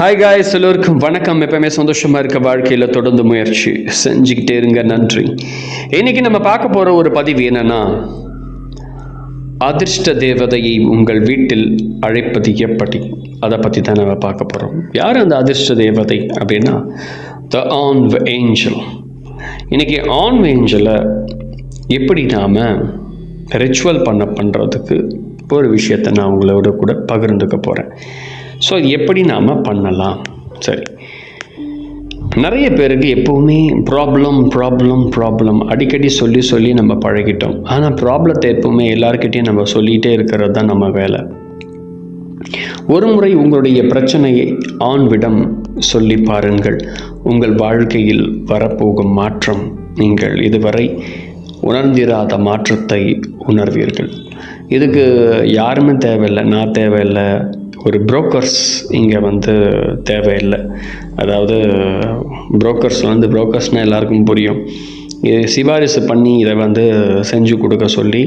Hi guys எல்லோருக்கும் வணக்கம். எப்பவுமே சந்தோஷமாக இருக்க வாழ்க்கையில் தொடர்ந்து முயற்சி செஞ்சுக்கிட்டே இருங்க. நன்றி. இன்னைக்கு நம்ம பார்க்க போகிற ஒரு பதிவு என்னன்னா அதிர்ஷ்ட தேவதையை உங்கள் வீட்டில் அழைப்பது எப்படி? அதை பற்றி தான் நம்ம பார்க்க போகிறோம் யார் அந்த அதிர்ஷ்ட தேவதை அப்படின்னா? த ஆன் ஏஞ்சல் இன்னைக்கு ஆன் ஏஞ்சலை எப்படி நாம் ரிச்சுவல் பண்ண பண்ணுறதுக்கு ஒரு விஷயத்தை நான் உங்களோட கூட பகிர்ந்துக்க போகிறேன் ஸோ அது எப்படி நாம் பண்ணலாம்? சரி. நிறைய பேருக்கு எப்போவுமே ப்ராப்ளம் ப்ராப்ளம் ப்ராப்ளம் அடிக்கடி சொல்லி சொல்லி நம்ம பழகிட்டோம். ஆனால் ப்ராப்ளத்தை எப்போவுமே எல்லாருக்கிட்டையும் நம்ம சொல்லிகிட்டே இருக்கிறது தான் நம்ம வேலை. ஒரு முறை உங்களுடைய பிரச்சனையை ஆண்விடம் சொல்லி பாருங்கள். உங்கள் வாழ்க்கையில் வரப்போகும் மாற்றம் நீங்கள் இதுவரை உணர்ந்திராத மாற்றத்தை உணர்வீர்கள். இதுக்கு யாருமே தேவையில்லை நான் தேவையில்லை ஒரு புரோக்கர்ஸ் இங்கே வந்து தேவையில்லை. அதாவது புரோக்கர்ஸ் வந்து புரோக்கர்ஸ்னால் எல்லாருக்கும் புரியும். இது சிபாரிசு பண்ணி இதை வந்து செஞ்சு கொடுக்க சொல்லி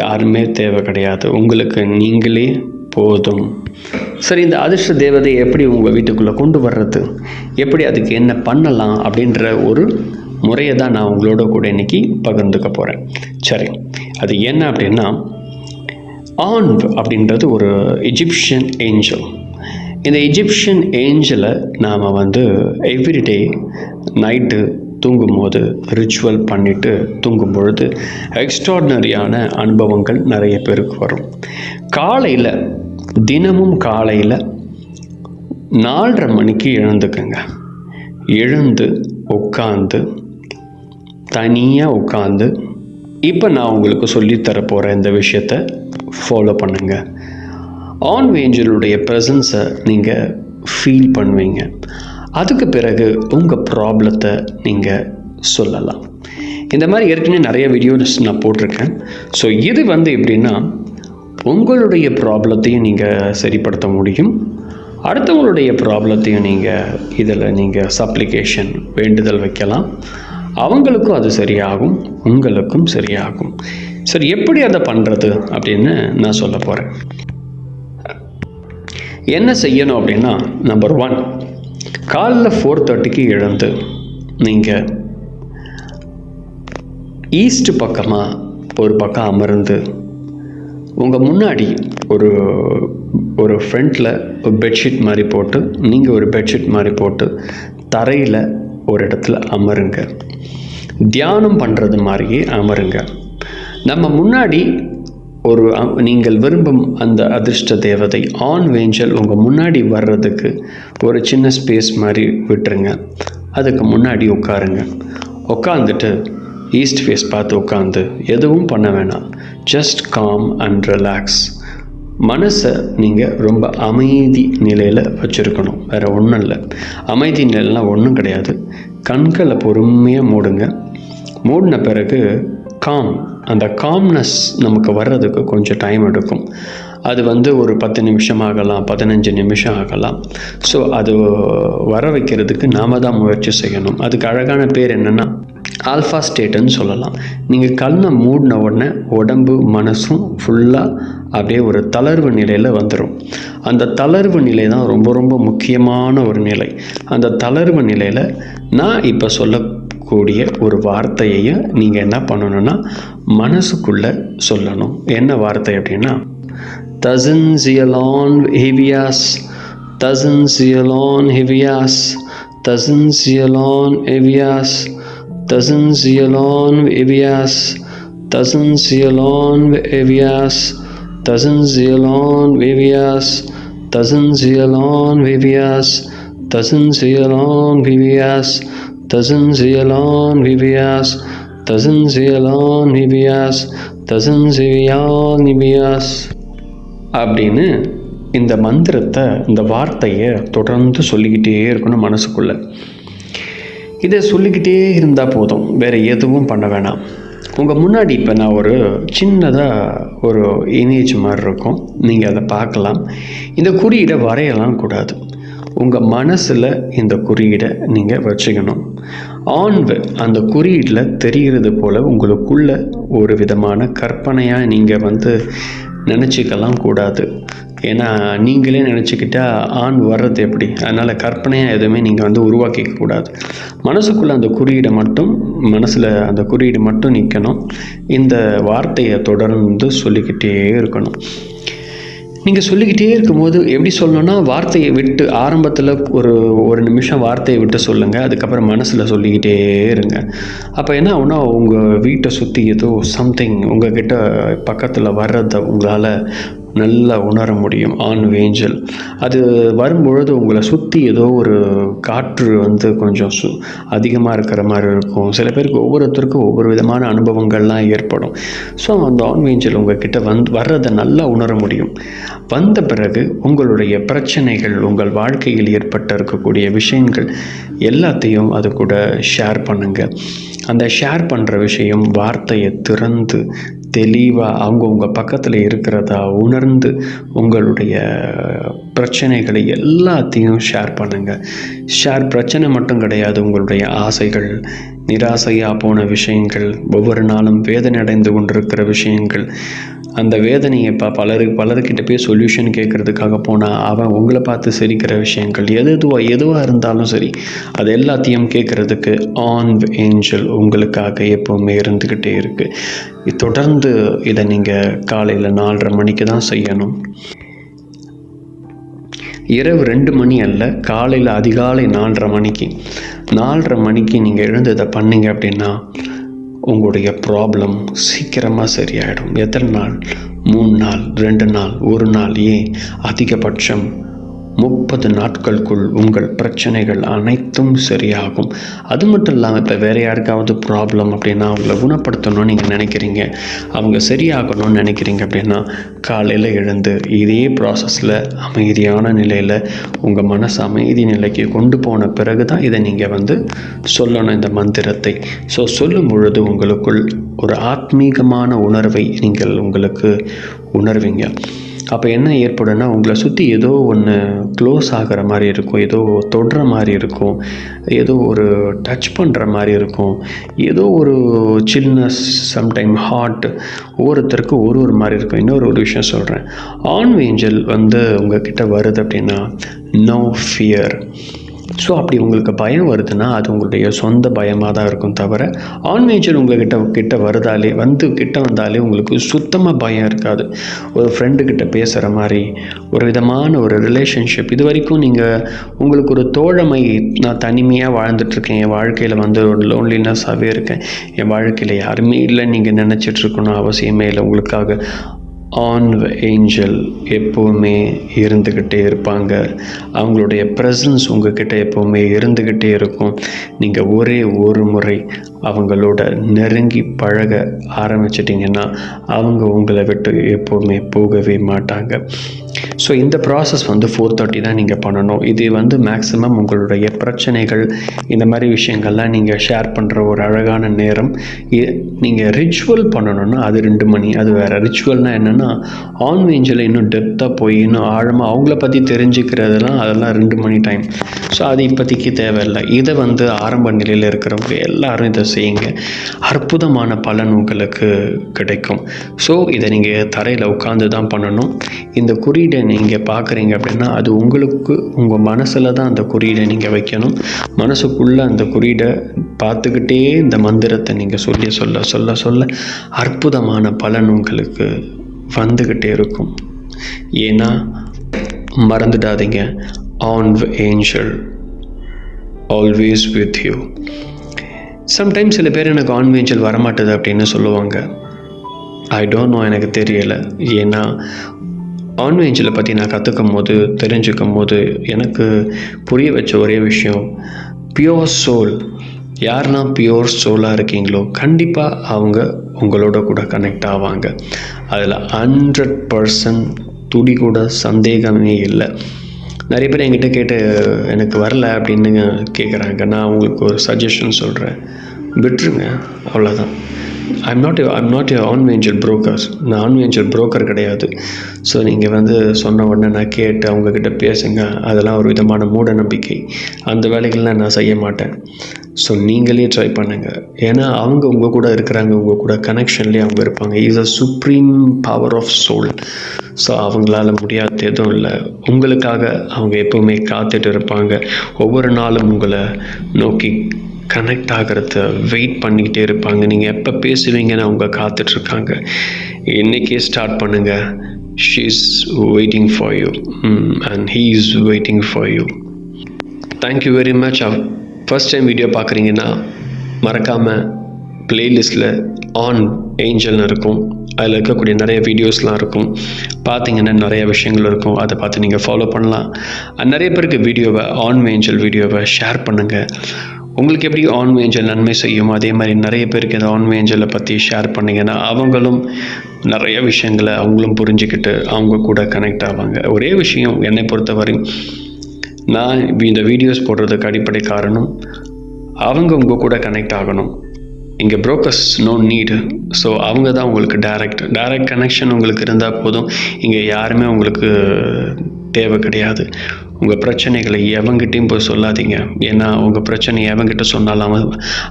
யாருமே தேவை கிடையாது. உங்களுக்கு நீங்களே போதும். சரி இந்த அதிர்ஷ்ட தேவதையை எப்படி உங்கள் வீட்டுக்குள்ளே கொண்டு வர்றது? எப்படி அதுக்கு என்ன பண்ணலாம்? அப்படின்ற ஒரு முறையை தான் நான் உங்களோட கூட இன்னைக்கு பகிர்ந்துக்க போகிறேன் சரி அது என்ன அப்படின்னா ஆன்வ் அப்படின்றது ஒரு எஜிப்ஷியன் ஏஞ்சல் இந்த எஜிப்ஷியன் ஏஞ்சலை நாம் வந்து எவ்ரிடே நைட்டு தூங்கும்போது ரிச்சுவல் பண்ணிவிட்டு தூங்கும் பொழுது எக்ஸ்ட்ராடினரியான அனுபவங்கள் நிறைய பேருக்கு வரும். காலையில் தினமும் காலையில் நாலரை மணிக்கு எழுந்துக்குங்க. எழுந்து உட்காந்து தனியாக உட்காந்து இப்போ நான் உங்களுக்கு சொல்லித்தர போகிற இந்த விஷயத்த ஃபாலோ பண்ணுங்க. ஆன் வேஞ்சலுடைய ப்ரெசன்ஸை நீங்கள் ஃபீல் பண்ணுவீங்க. அதுக்கு பிறகு உங்கள் ப்ராப்ளத்தை நீங்கள் சொல்லலாம். இந்த மாதிரி ஏற்கனவே நிறைய வீடியோஸ் நான் போட்டிருக்கேன். ஸோ இது வந்து எப்படின்னா உங்களுடைய ப்ராப்ளத்தையும் நீங்கள் சரிப்படுத்த முடியும். அடுத்தவங்களுடைய ப்ராப்ளத்தையும் நீங்கள் இதில் நீங்கள் சப்ளிகேஷன் வேண்டுதல் வைக்கலாம். அவங்களுக்கும் அது சரியாகும் உங்களுக்கும் சரியாகும். சரி எப்படி அதை பண்ணுறது அப்படின்னு நான் சொல்ல போகிறேன் என்ன செய்யணும் அப்படின்னா நம்பர் ஒன் காலைல ஃபோர் தேர்ட்டிக்கு எழுந்து நீங்கள் ஈஸ்ட் பக்கமாக ஒரு பக்கம் அமர்ந்து உங்கள் முன்னாடி ஒரு ஒரு ஃப்ரண்ட்டில் ஒரு பெட்ஷீட் மாதிரி போட்டு நீங்கள் ஒரு பெட்ஷீட் மாதிரி போட்டு தரையில் ஒரு இடத்துல அமருங்க. தியானம் பண்ணுறது மாதிரியே அமருங்க. நம்ம முன்னாடி ஒரு அ- நீங்கள் விரும்பும் அந்த அதிர்ஷ்ட தேவதை ஆன் வேஞ்சல் உங்கள் முன்னாடி வர்றதுக்கு ஒரு சின்ன ஸ்பேஸ் மாதிரி விட்டுருங்க. அதுக்கு முன்னாடி உட்காருங்க. உட்காந்துட்டு ஈஸ்ட் ஃபேஸ் பார்த்து உட்காந்து எதுவும் பண்ண வேணாம். ஜஸ்ட் காம் அண்ட் ரிலாக்ஸ் மனசை நீங்கள் ரொம்ப அமைதி நிலையில் வச்சுருக்கணும். வேறு ஒன்றும் இல்லை. அமைதி நிலைலாம் ஒன்றும் கிடையாது. கண்களை பொறுமையாக மூடுங்க. மூடின பிறகு காம் அந்த காம்னஸ் நமக்கு வர்றதுக்கு கொஞ்சம் டைம் எடுக்கும். அது வந்து ஒரு பத்து நிமிஷம் ஆகலாம் பதினஞ்சு நிமிஷம் ஆகலாம். ஸோ அது வர வைக்கிறதுக்கு நாம தான் முயற்சி செய்யணும். அதுக்கு அழகான பேர் என்னென்னா ஆல்ஃபா ஸ்டேட்டுன்னு சொல்லலாம். நீங்கள் கண்ணை மூடின உடனே உடம்பு மனசும் ஃபுல்லாக அப்படியே ஒரு தளர்வு நிலையில் வந்துடும் அந்த தளர்வு நிலை தான் ரொம்ப ரொம்ப முக்கியமான ஒரு நிலை. அந்த தளர்வு நிலையில் நான் இப்போ சொல்ல கூடிய ஒரு வார்த்தையை நீங்கள் என்ன பண்ணணும்னா மனசுக்குள்ளே சொல்லணும். என்ன வார்த்தை அப்படின்னா தசன்சியலான் ஹெவியாஸ் தசன்சியலான் ஹெவியாஸ் தசன்சியலான் ஹெவியாஸ் தசன்சியலான் ஹெவியாஸ் தசன்சியலான் ஹெவியாஸ் தசன்சியலான் ஹெவியாஸ் தசன்சியலான் ஹெவியாஸ் தசன்சியலான் ஹெவியாஸ் தசன்சியலான் ஹெவியாஸ் தசன்சியலான் ஹெவியாஸ் alone Vivias அப்படின்னு இந்த மந்திரத்தை இந்த வார்த்தையை தொடர்ந்து சொல்லிக்கிட்டே இருக்கணும் மனசுக்குள்ளே. இதை சொல்லிக்கிட்டே இருந்தால் போதும். வேறு எதுவும் பண்ண வேணாம். உங்கள் முன்னாடி இப்போ நான் ஒரு சின்னதாக ஒரு இமேஜ் மாதிரி இருக்கும். நீங்கள் அதை பார்க்கலாம். இந்த குறியீடை வரையலாம் கூடாது. உங்கள் மனசில் இந்த குறியீடை நீங்கள் வச்சுக்கணும். ஆன்வு அந்த குறியீடில் தெரிகிறது போல் உங்களுக்குள்ள ஒரு விதமான கற்பனையாக நீங்கள் வந்து நினச்சிக்கலாம் கூடாது. ஏன்னா நீங்களே நினச்சிக்கிட்டா ஆண் வர்றது எப்படி? அதனால் கற்பனையாக எதுவுமே நீங்கள் வந்து உருவாக்கிக்க கூடாது. மனசுக்குள்ளே அந்த குறியீடை மட்டும் மனசில் அந்த குறியீடு மட்டும் நிற்கணும் இந்த வார்த்தையை தொடர்ந்து சொல்லிக்கிட்டே இருக்கணும். நீங்கள் சொல்லிக்கிட்டே இருக்கும்போது எப்படி சொல்லணும்னா வார்த்தையை விட்டு ஆரம்பத்தில் ஒரு ஒரு நிமிஷம் வார்த்தையை விட்டு சொல்லுங்கள் அதுக்கப்புறம் மனசில் சொல்லிக்கிட்டே இருங்க. அப்போ என்ன ஆகுனா உங்கள் வீட்டை சுற்றி ஏதோ சம்திங் உங்கள் கிட்ட பக்கத்தில் வர்றதை உங்களால் நல்லா உணர முடியும் ஆன் வேஞ்சல். அது வரும்பொழுது உங்களை சுற்றி ஏதோ ஒரு காற்று வந்து கொஞ்சம் சு அதிகமாக இருக்கிற மாதிரி இருக்கும். சில பேருக்கு ஒவ்வொருத்தருக்கும் ஒவ்வொரு விதமான அனுபவங்கள்லாம் ஏற்படும். ஸோ அந்த ஆன் வேஞ்சல் உங்ககிட்ட வந்து வர்றதை நல்லா உணர முடியும். வந்த பிறகு உங்களுடைய பிரச்சனைகள் உங்கள் வாழ்க்கையில் ஏற்பட்டு இருக்கக்கூடிய விஷயங்கள் எல்லாத்தையும் அது கூட ஷேர் பண்ணுங்கள் அந்த ஷேர் பண்ணுற விஷயம் வார்த்தையை திறந்து தெளிவாக அவங்க உங்கள் பக்கத்தில் இருக்கிறதா உணர்ந்து உங்களுடைய பிரச்சனைகளை எல்லாத்தையும் ஷேர் பண்ணுங்கள் ஷேர் பிரச்சனை மட்டும் கிடையாது உங்களுடைய ஆசைகள் நிராசையாக போன விஷயங்கள் ஒவ்வொரு நாளும் வேதனை அடைந்து கொண்டிருக்கிற விஷயங்கள் அந்த வேதனையை இப்போ பலரு பலர்கிட்ட போய் சொல்யூஷன் கேட்குறதுக்காக போனால் அவன் உங்களை பார்த்து சிரிக்கிற விஷயங்கள் எது எதுவாக எதுவாக இருந்தாலும் சரி அது எல்லாத்தையும் கேட்குறதுக்கு ஆன் ஏஞ்சல் உங்களுக்காக எப்போவுமே இருந்துக்கிட்டே இருக்குது தொடர்ந்து இதை நீங்கள் காலையில் நாலரை மணிக்கு தான் செய்யணும். இரவு ரெண்டு மணி அல்ல காலையில் அதிகாலை நாலரை மணிக்கு. நாலரை மணிக்கு நீங்கள் எழுந்து இதை பண்ணிங்க அப்படின்னா உங்களுடைய ப்ராப்ளம் சீக்கிரமாக சரியாயிடும். எத்தனை நாள்? மூணு நாள் ரெண்டு நாள் ஒரு நாள் ஏன்? அதிகபட்சம் முப்பது நாட்களுக்குள் உங்கள் பிரச்சனைகள் அனைத்தும் சரியாகும். அது மட்டும் இல்லாமல் இப்போ வேறு யாருக்காவது ப்ராப்ளம் அப்படின்னா அவங்கள குணப்படுத்தணும்னு நீங்கள் நினைக்கிறீங்க. அவங்க சரியாகணும்னு நினைக்கிறீங்க அப்படின்னா காலையில் எழுந்து இதே ப்ராசஸில் அமைதியான நிலையில் உங்கள் மனசு அமைதி நிலைக்கு கொண்டு போன பிறகு தான் இதை நீங்கள் வந்து சொல்லணும் இந்த மந்திரத்தை. ஸோ சொல்லும் பொழுது உங்களுக்குள் ஒரு ஆத்மீகமான உணர்வை நீங்கள் உங்களுக்கு உணர்வீங்க. அப்போ என்ன ஏற்படும்னா உங்களை சுற்றி ஏதோ ஒன்று க்ளோஸ் ஆகிற மாதிரி இருக்கும் ஏதோ தொடுற மாதிரி இருக்கும் ஏதோ ஒரு டச் பண்ணுற மாதிரி இருக்கும். ஏதோ ஒரு சில்னஸ் சம்டைம் ஹாட் ஒவ்வொருத்தருக்கும் ஒரு ஒரு மாதிரி இருக்கும். இன்னொரு ஒரு விஷயம் சொல்கிறேன் ஆன் ஏஞ்சல் வந்து உங்ககிட்ட வருது அப்படின்னா நோ ஃபியர் ஸோ அப்படி உங்களுக்கு பயம் வருதுன்னா அது உங்களுடைய சொந்த பயமாக தான் இருக்கும் தவிர ஆன்மேஜர் உங்கள்கிட்ட கிட்ட வருதாலே வந்து கிட்ட வந்தாலே உங்களுக்கு சுத்தமாக பயம் இருக்காது. ஒரு ஃப்ரெண்டுக்கிட்ட பேசுகிற மாதிரி ஒரு விதமான ஒரு ரிலேஷன்ஷிப் இது வரைக்கும் நீங்கள் உங்களுக்கு ஒரு தோழமை நான் தனிமையாக வாழ்ந்துட்டுருக்கேன் என் வாழ்க்கையில் வந்து ஒரு லோன்லினஸ்ஸாகவே இருக்கேன். என் வாழ்க்கையில் யாருமே இல்லை நீங்கள் நினச்சிட்டு இருக்கணும் அவசியமே இல்லை. உங்களுக்காக ஆன் ஏஞ்சல் எப்போவுமே இருந்துக்கிட்டே இருப்பாங்க. அவங்களுடைய ப்ரெசன்ஸ் உங்ககிட்ட எப்போவுமே இருந்துக்கிட்டே இருக்கும். நீங்கள் ஒரே ஒரு முறை அவங்களோட நெருங்கி பழக ஆரம்பிச்சிட்டிங்கன்னா அவங்க உங்களை விட்டு எப்போவுமே போகவே மாட்டாங்க. ஸோ இந்த ப்ராசஸ் வந்து ஃபோர் தேர்ட்டி தான் நீங்கள் பண்ணணும். இது வந்து மேக்ஸிமம் உங்களுடைய பிரச்சனைகள் இந்த மாதிரி விஷயங்கள்லாம் நீங்கள் ஷேர் பண்ணுற ஒரு அழகான நேரம். நீங்கள் ரிச்சுவல் பண்ணணும்னா அது ரெண்டு மணி. அது வேறு ரிச்சுவல்னால் என்னென்னா ஆன்வேஞ்சில் இன்னும் டெப்த்தாக போய் இன்னும் ஆழமாக அவங்கள பற்றி தெரிஞ்சுக்கிறதெல்லாம் அதெல்லாம் ரெண்டு மணி டைம் ஸோ அது இப்போதைக்கு தேவையில்லை. இதை வந்து ஆரம்ப நிலையில் இருக்கிறவங்க எல்லாரும் இதை செய்யுங்க. அற்புதமான பலன் உங்களுக்கு கிடைக்கும். ஸோ இதை நீங்கள் தரையில் உட்காந்து தான் பண்ணணும். இந்த குறியீடை நீங்கள் பார்க்குறீங்க அப்படின்னா அது உங்களுக்கு உங்கள் மனசில் தான் அந்த குறியீடை நீங்கள் வைக்கணும். மனசுக்குள்ளே அந்த குறியீடை பார்த்துக்கிட்டே இந்த மந்திரத்தை நீங்கள் சொல்லி சொல்ல சொல்ல சொல்ல அற்புதமான பலன் உங்களுக்கு வந்துக்கிட்டே இருக்கும். ஏன்னா மறந்துடாதீங்க. An angel always with you sometimes சில பேர் எனக்கு ஆன்வேஞ்சல் வரமாட்டேது அப்படின்னு சொல்லுவாங்க. ஐ டோன்ட் நோ எனக்கு தெரியலை. ஏன்னா ஆன்வேஞ்சலை பற்றி நான் கற்றுக்கும் போது தெரிஞ்சுக்கும் போது எனக்கு புரிய வச்ச ஒரே விஷயம் பியோர் சோல் யார்னா பியோர் சோலாக இருக்கீங்களோ கண்டிப்பாக அவங்க உங்களோட கூட கனெக்ட் ஆவாங்க. அதில் ஹண்ட்ரட் பர்சன்ட் துடி கூட சந்தேகமே இல்லை. நிறைய பேர் என்கிட்ட கேட்டு எனக்கு வரல அப்படின்னு கேட்குறாங்க நான் உங்களுக்கு ஒரு சஜஷன் சொல்கிறேன் விட்டுருங்க. அவ்வளோதான் I'm not I'm not a an angel broker நான் ஆன் ஏஞ்சல் புரோக்கர் கிடையாது. ஸோ நீங்கள் வந்து சொன்ன உடனே நான் கேட்டு அவங்கக்கிட்ட பேசுங்க. அதெல்லாம் ஒரு விதமான மூட நம்பிக்கை அந்த வேலைகள்லாம் நான் செய்ய மாட்டேன். ஸோ நீங்களே ட்ரை பண்ணுங்கள் ஏன்னா அவங்க உங்கள் கூட இருக்கிறாங்க. உங்கள் கூட கனெக்ஷன்லேயே அவங்க இருப்பாங்க. Is a supreme power of soul so அவங்களால முடியாத எதுவும் இல்லை. உங்களுக்காக அவங்க எப்போவுமே காத்துட்டு இருப்பாங்க. ஒவ்வொரு நாளும் உங்களை நோக்கி கனெக்ட் ஆகிறத வெயிட் பண்ணிக்கிட்டே இருப்பாங்க. நீங்கள் எப்போ பேசுவீங்கன்னு அவங்க காத்துட்ருக்காங்க. இன்றைக்கே ஸ்டார்ட் பண்ணுங்கள் she is waiting for you and he is waiting for you thank you very much first time video பார்க்குறீங்கன்னா மறக்காமல் ப்ளேலிஸ்ட்டில் ஆன் ஏஞ்சல்னு இருக்கும். அதில் இருக்கக்கூடிய நிறைய வீடியோஸ்லாம் இருக்கும். பார்த்தீங்கன்னா நிறைய விஷயங்கள் இருக்கும். அதை பார்த்து நீங்கள் ஃபாலோ பண்ணலாம். நிறைய பேருக்கு வீடியோவை ஆன் ஏஞ்சல் வீடியோவை ஷேர் பண்ணுங்கள் உங்களுக்கு எப்படி ஆன் ஏஞ்சல் நன்மை செய்யும் அதே மாதிரி நிறைய பேருக்கு இந்த ஆன் ஏஞ்சலை பற்றி ஷேர் பண்ணிங்கன்னா அவங்களும் நிறைய விஷயங்களை அவங்களும் புரிஞ்சுக்கிட்டு அவங்க கூட கனெக்ட் ஆவாங்க. ஒரே விஷயம் என்னை பொறுத்தவரை நான் இந்த வீடியோஸ் போடுறதுக்கு அடிப்படை காரணம் அவங்க உங்கள் கூட கனெக்ட் ஆகணும். இங்கே ப்ரோக்கர்ஸ் நோ நீடு ஸோ அவங்க தான் உங்களுக்கு டைரக்ட் டைரக்ட் கனெக்ஷன் உங்களுக்கு இருந்தால் போதும். இங்கே யாருமே உங்களுக்கு தேவை கிடையாது. உங்கள் பிரச்சனைகளை எவங்கிட்டையும் போய் சொல்லாதீங்க. ஏன்னா உங்கள் பிரச்சனை எவங்கிட்ட சொன்னாலும் அவன்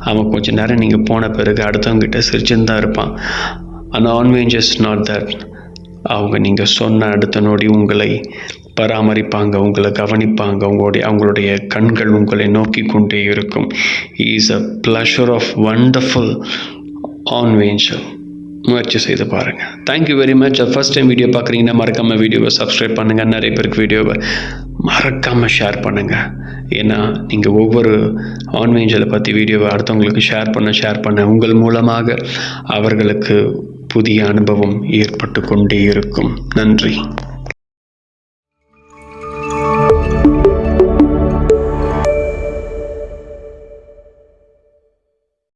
அவன் கொஞ்ச நேரம் நீங்கள் போன பிறகு அடுத்தவங்ககிட்ட சிரிச்சுன்னு தான் இருப்பான். ஆனால் ஆன்வேஞ்ச் இஸ் நாட் தட் அவங்க நீங்கள் சொன்ன அடுத்த நொடி உங்களை பராமரிப்பாங்க உங்களை கவனிப்பாங்க உங்களுடைய அவங்களுடைய கண்கள் உங்களை நோக்கி கொண்டே இருக்கும். Is a pleasure of wonderful ஆன்வேஞ்சர் முயற்சி செய்து பாருங்கள் thank you very much first time video பார்க்குறீங்கன்னா மறக்காமல் வீடியோவை சப்ஸ்கிரைப் பண்ணுங்கள் நிறைய பேருக்கு வீடியோவை மறக்காமல் ஷேர் பண்ணுங்கள் ஏன்னா நீங்கள் ஒவ்வொரு ஆன்வேஞ்சலை பற்றி வீடியோவை அடுத்தவங்களுக்கு ஷேர் பண்ண ஷேர் பண்ண உங்கள் மூலமாக அவர்களுக்கு புதிய அனுபவம் ஏற்பட்டு கொண்டே இருக்கும். நன்றி.